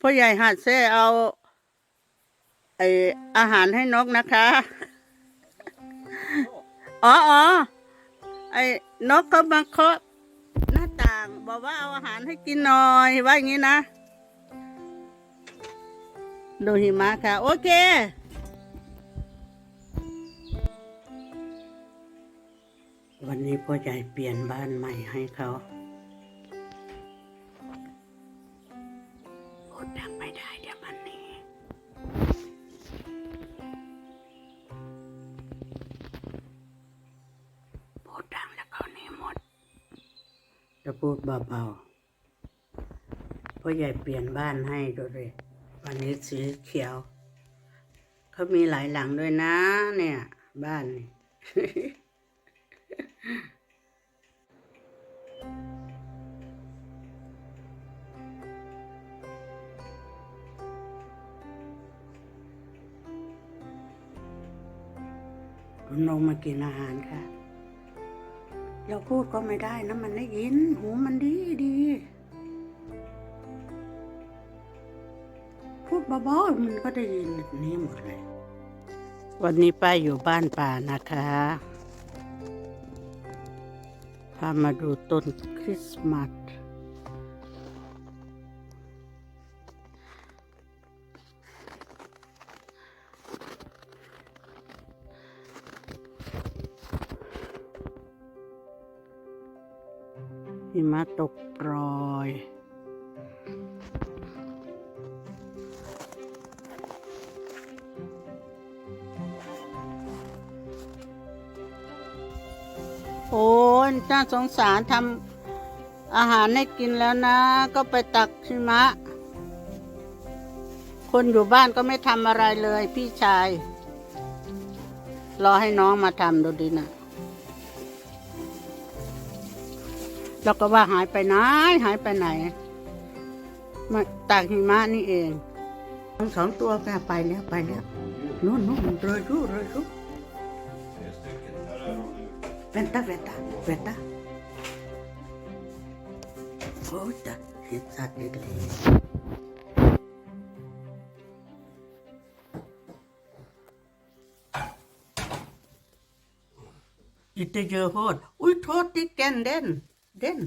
พ่อใหญ่หัดเซ่เอาไออาหารให้นกนะคะ อ๋ออ๋อไอ้นกเขามาเคาะหน้าต่าง บอกว่าเอาอาหารให้กินหน่อยว่าอย่างนี้นะ ดูหิมะค่ะ โอเควันนี้พ่อใหญ่เปลี่ยนบ้านใหม่ให้เขา ได้เดี๋ยวมันนี้ พูดดังแล้วเขาหนี่หมด จะพูดเบาๆพ่อใหญ่เปลี่ยนบ้านให้ดูเลยวันนี้สีเขียว เขามีหลายหลังด้วยนะ เนี่ย บ้านนี่ คุณนงมากินอาหารค่ะ เราพูดก็ไม่ได้นะมันได้ยิน หูมันดีดี พูดเบาๆมันก็ได้ยินนี้หมดเลย วันนี้ป้าอยู่บ้านป่านะคะพามาดูต้นคริสต์มาส หิมะตกปรยโอ้ยน่าสงสารทำอาหารให้กินแล้วนะ ก็ไปตักหิมะ คนอยู่บ้านก็ไม่ทำอะไรเลยพี่ชาย รอให้น้องมาทำดูดีนะ แล้วก็ว่าหายไปไหนหายไปไหนมาตากหิมะนี่เองทั้งสองตัวค่ะไปแล้วไปแล้วนู่นนู่นเรยรู้เรยรู้เวนตาเวนตาเวนตาโอ้จ้ะเห็นสัตว์เล็กอิตเยอะโหดอุ้ยโทษที่แกนเด่น เด่น